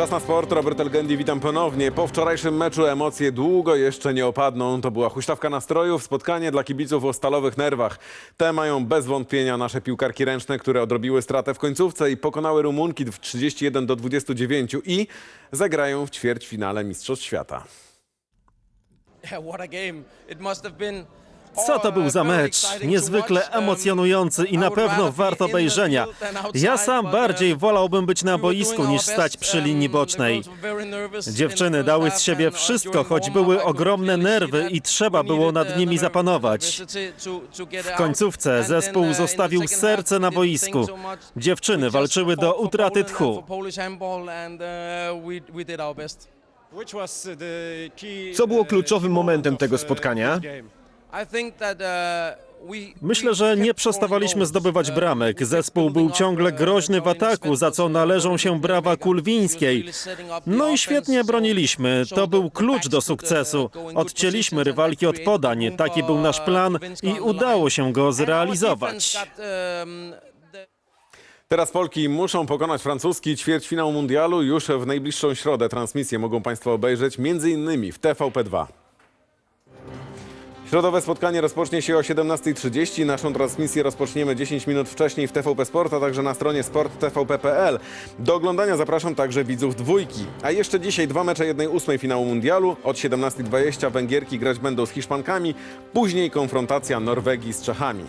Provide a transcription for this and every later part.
Czas na sport, Robert Elgendi, witam ponownie. Po wczorajszym meczu emocje długo jeszcze nie opadną. To była huśtawka nastrojów, spotkanie dla kibiców o stalowych nerwach. Te mają bez wątpienia nasze piłkarki ręczne, które odrobiły stratę w końcówce i pokonały Rumunki w 31 do 29 i zagrają w ćwierćfinale Mistrzostw Świata. Yeah, what a game. It must have been Co to był za mecz? Niezwykle emocjonujący i na pewno warto obejrzenia. Ja sam bardziej wolałbym być na boisku niż stać przy linii bocznej. Dziewczyny dały z siebie wszystko, choć były ogromne nerwy i trzeba było nad nimi zapanować. W końcówce zespół zostawił serce na boisku. Dziewczyny walczyły do utraty tchu. Co było kluczowym momentem tego spotkania? Uh, Myślę, że nie przestawaliśmy zdobywać bramek. Uh, we Zespół był ciągle uh, groźny w ataku, za co należą się brawa. Kulwińskiej. No i świetnie broniliśmy. To był klucz do sukcesu. Odcięliśmy rywalki od podań. Taki był nasz plan i udało się go zrealizować. um, Teraz Polki muszą pokonać francuski ćwierćfinał mundialu. Już w najbliższą środę transmisję mogą Państwo obejrzeć m.in. w TVP2. Środowe spotkanie rozpocznie się o 17.30. Naszą transmisję rozpoczniemy 10 minut wcześniej w TVP Sport, a także na stronie sporttvp.pl. Do oglądania zapraszam także widzów dwójki. A jeszcze dzisiaj dwa mecze 1-8 finału mundialu. Od 17.20 Węgierki grać będą z Hiszpankami, później konfrontacja Norwegii z Czechami.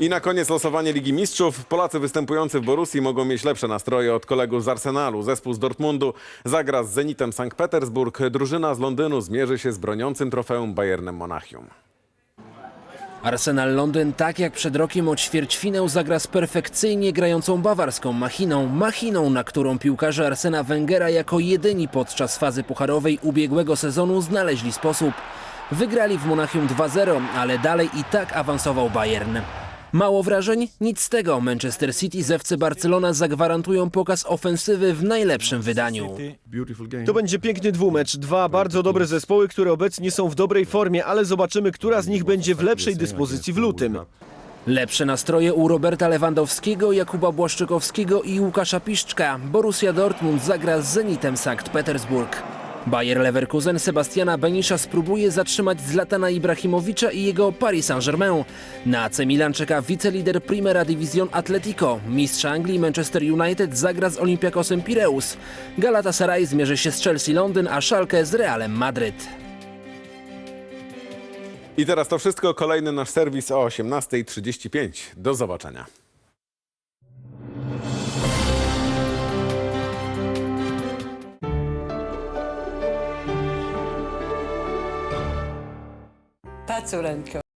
I na koniec losowanie Ligi Mistrzów. Polacy występujący w Borussii mogą mieć lepsze nastroje od kolegów z Arsenalu. Zespół z Dortmundu zagra z Zenitem Sankt Petersburg. Drużyna z Londynu zmierzy się z broniącym trofeum Bayernem Monachium. Arsenal Londyn, tak jak przed rokiem o ćwierćfinał, zagra z perfekcyjnie grającą bawarską machiną. Machiną, na którą piłkarze Arsena Wengera jako jedyni podczas fazy pucharowej ubiegłego sezonu znaleźli sposób. Wygrali w Monachium 2-0, ale dalej i tak awansował Bayern. Mało wrażeń? Nic z tego. Manchester City z FC Barcelona zagwarantują pokaz ofensywy w najlepszym wydaniu. To będzie piękny dwumecz. Dwa bardzo dobre zespoły, które obecnie są w dobrej formie, ale zobaczymy, która z nich będzie w lepszej dyspozycji w lutym. Lepsze nastroje u Roberta Lewandowskiego, Jakuba Błaszczykowskiego i Łukasza Piszczka. Borussia Dortmund zagra z Zenitem Sankt Petersburg. Bayer Leverkusen Sebastiana Benisza spróbuje zatrzymać Zlatana Ibrahimowicza i jego Paris Saint-Germain. Na AC Milan czeka wicelider Primera Division Atletico. Mistrz Anglii Manchester United zagra z Olympiakosem Pireus. Galatasaray zmierzy się z Chelsea Londyn, a Schalke z Realem Madryt. I teraz to wszystko. Kolejny nasz serwis o 18.35. Do zobaczenia. Pat Sorenko.